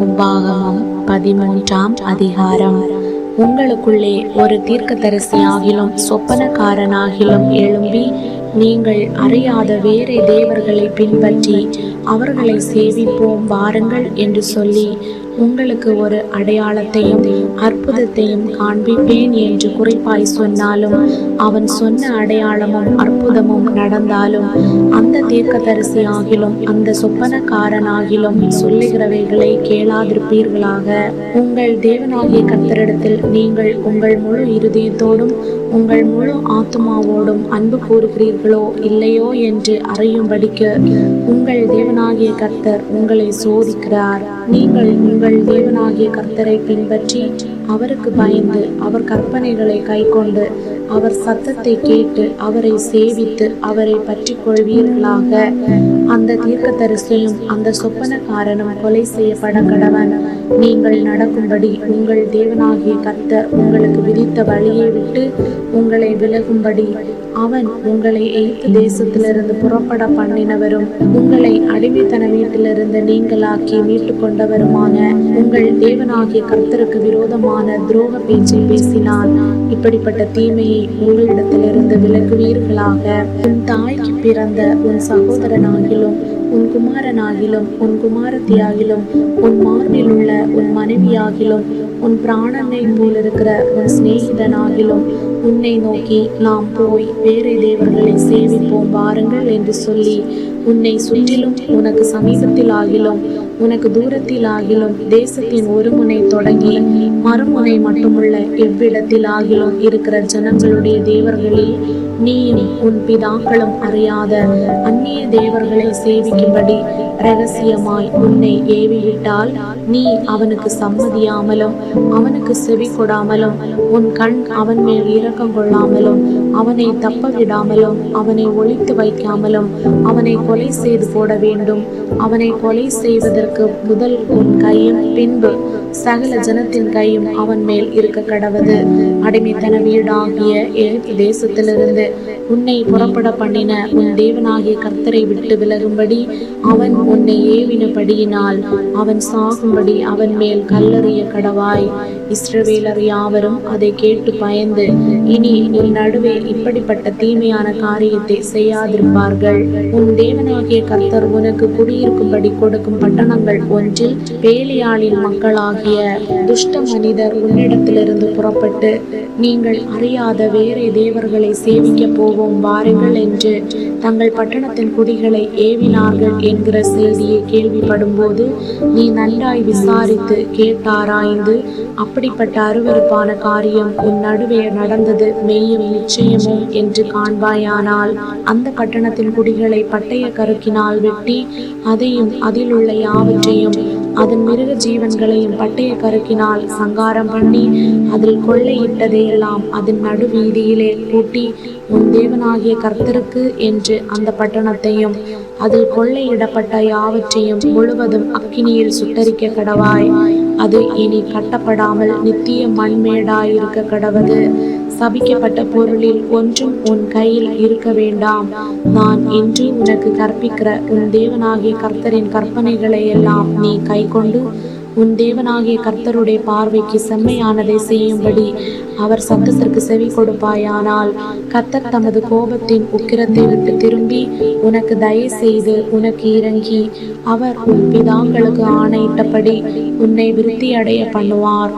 உபாகமம் பதிமூன்றாம் அதிகாரம். உங்களுக்குள்ளே ஒரு தீர்க்கதரிசியாகிலும் சொப்பனக்காரனாகிலும் எழும்பி நீங்கள் அறியாத வேறே தேவர்களை பின்பற்றி அவர்களை சேவிப்போம் வாருங்கள் என்று சொல்லி உங்களுக்கு ஒரு அடையாளத்தையும் அற்புதத்தையும் காண்பிப்பேன் என்று குறிப்பாய் சொன்னாலும் அவன் சொன்ன அடையாளமும் அற்புதமும் நடந்தாலும் அந்த தீர்க்கதரிசி ஆகிலும் அந்த சொப்பனக்காரனாகிலும் சொல்லுகிறவைகளை கேளாதிருப்பீர்களாக. உங்கள் தேவனாகிய கர்த்தரிடத்தில் நீங்கள் உங்கள் முழு இருதயத்தோடும் உங்கள் முழு ஆத்மாவோடும் அன்பு கூறுகிறீர்களோ இல்லையோ என்று அறியும்படிக்கு உங்கள் தேவனாகிய கர்த்தர் உங்களை சோதிக்கிறார். நீங்கள் உங்கள் உங்கள் தேவனாகிய கர்த்தரை பின்பற்றி அவருக்கு பயந்து அவர் கற்பனைகளை கைக்கொண்டு அவர் சத்தத்தை கேட்டு அவரை சேவித்து அவரை பற்றி கொள்வீர்களாக. அந்த தீர்க்க தீர்க்கதரிசியும் அந்த சொப்பனக்காரனும் கொலை செய்யப்பட கடவன். நீங்கள் நடக்கும்படி உங்கள் தேவனாகிய கர்த்தர் உங்களுக்கு விதித்த வழியை விட்டு உங்களை விலகும்படி அவன் உங்களை எய்த்து தேசத்திலிருந்து புறப்பட பண்ணினவரும் உங்களை அடிமைத்தன வீட்டிலிருந்து நீங்களாக்கி மீட்டு கொண்டவருமான உங்கள் தேவனாகிய கர்த்தருக்கு விரோதமாக விதமான துரோக பேச்சை பேசினார். இப்படிப்பட்ட தீமையை உங்களிடத்திலிருந்து விலகுவீர்களாக உன் தாய்க்கு பிறந்த உன் சகோதரனாகிலும் உன் குமாரனாகிலும் உன் குமாரத்தியாகிலும் உன் மார்பில் உள்ள உன் மனைவியாகிலும் உன் பிராணனை போலிருக்கிற உன் சிநேகிதனாகிலும் உன்னை நோக்கி நாம் போய் வேறே தேவர்களை சேவிப்போம் வாருங்கள் என்று சொல்லி உன்னை சுற்றிலும் உனக்கு சமீபத்தில் ஆகிலும் உனக்கு தூரத்தில் ஆகிலும் தேசத்தின் ஒரு முனை தொடங்கி மறுமுனை மட்டுமுள்ள எவ்விடத்தில் ஆகிலும் இருக்கிற ஜனங்களுடைய தேவர்களில் நீயும் உன் பிதாக்களும் அறியாத அந்நிய தேவர்களை சேவிக்கும்படி ரகசியமாய் உன்னை ஏவிவிட்டால் நீ அவனுக்கு சம்மதியாமலும் அவனுக்கு செவி கொடாமலும் உன் கண் அவன் மேல் இரக்கம் கொள்ளாமலும் அவனை தப்ப விடாமலும் அவனை ஒழித்து வைக்காமலும் அவனை கொலை செய்து போட வேண்டும். அவனை கொலை செய்வதற்கு முதல் உன் கையும் பின்பு சகல ஜனத்தின் கையும் அவன் மேல் இருக்க கடவது. அடிமைத்தன வீடாகிய தேசத்திலிருந்து உன்னை புறப்பட பண்ணின உன் தேவனாகிய கர்த்தரை விட்டு விலகும்படி அவன் உன்னை ஏவினபடியினால் அவன் சாகும்படி அவன் மேல் கல்லறிய கடவாய். இஸ்ரவேலர் யாவரும் அதை கேட்டு பயந்து இனி உன் நடுவே இப்படிப்பட்ட தீமையான காரியத்தை செய்யாதிருப்பார்கள். உன் தேவனாகிய கர்த்தர் உனக்கு குடியிருக்கும்படி கொடுக்கும் பட்டணங்கள் ஒன்றில் பேலியாளின் மக்களாகிய துஷ்ட மனிதர் உன்னிடத்திலிருந்து புறப்பட்டு நீங்கள் அறியாத வேறே தேவர்களை சேவிக்க போவோம் வாருங்கள் என்று தங்கள் பட்டணத்தின் குடிகளை ஏவினார்கள் என்கிற செய்தியை கேள்விப்படும்போது நீ நன்றாய் விசாரித்து கேட்டாராய்ந்து அப்படிப்பட்ட அருவருப்பான காரியம் உன் நடுவே நடந்தது மெய்யும் நிச்சயமும் என்று காண்பாயானால் அந்த கட்டணத்தின் குடிகளை பட்டய கருக்கினால் வெட்டி அதையும் அதில் உள்ள யாவற்றையும் அதன் மிருக ஜீவன்களையும் பட்டய கருக்கினால் சங்காரம் பண்ணி அதில் கொள்ளையிட்டதையெல்லாம் அதன் நடுவீதியிலே கூட்டி உன் தேவனாகிய கர்த்தருக்கு என்று அந்த பட்டணத்தையும் அதில் கொள்ளையிடப்பட்ட யாவற்றையும் முழுவதும் அக்கினியில் சுட்டரிக்க கடவாய். அது இனி கட்டப்படாமல் நித்திய மண்மேடாயிருக்க கடவது. சபிக்கப்பட்ட பொருளில் ஒன்றும் உன் கையில் இருக்க வேண்டாம். நான் இன்று உனக்கு கற்பிக்கிற உன் தேவனாகிய கர்த்தரின் கற்பனைகளை எல்லாம் நீ கைக்கொண்டு உன் தேவனாகிய கர்த்தருடைய பார்வைக்கு செம்மையானதை செய்யும்படி அவர் சத்தத்திற்கு செவி கொடுப்பாயானால் கர்த்தர் தமது கோபத்தின் உக்கிரத்தை விட்டு திரும்பி உனக்கு தயவு செய்து உனக்கு இறங்கி அவர் உன் பிதாங்களுக்கு ஆணையிட்டபடி உன்னை விருத்தி அடைய பண்ணுவார்.